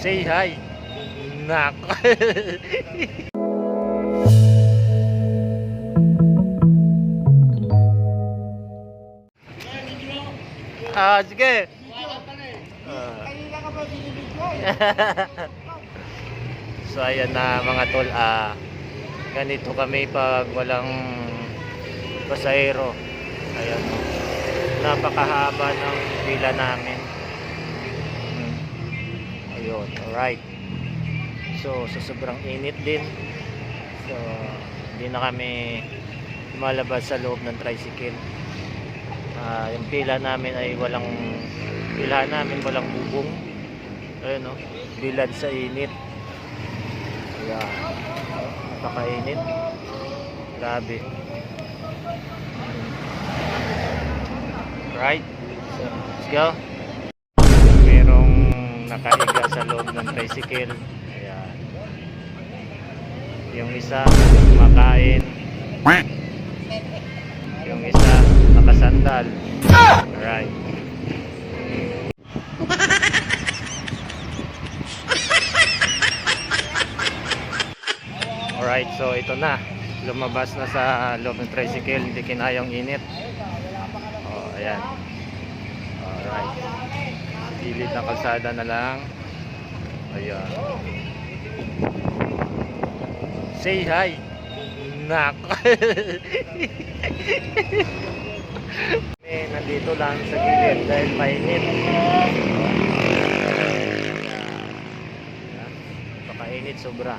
Say hi. Nak. ah, sige. So ayan na mga tol, ah ganito kami pag walang pasahero. Ayan. Napakahaba ng pila namin. Ayun, alright. So, sa sobrang init din. So, hindi na kami malabas sa loob ng tricycle. Ah, yung pila namin ay walang pila namin walang bubong. Ayun no, bilad sa init. Ayan. Napakainit. Grabe. Right? So, let's go. Nakaiga sa loob ng tricycle. Ayan. Yung isa kumakain. Yung isa nakasandal. Alright. Alright, so ito na. Lumabas na sa loob ng tricycle. Hindi kinayang init. Oh, ayan. Gilid ng kalsada na lang. Ayan. Say hi. Nak. eh, nandito lang sa gilid dahil mainit. Napakainit sobra.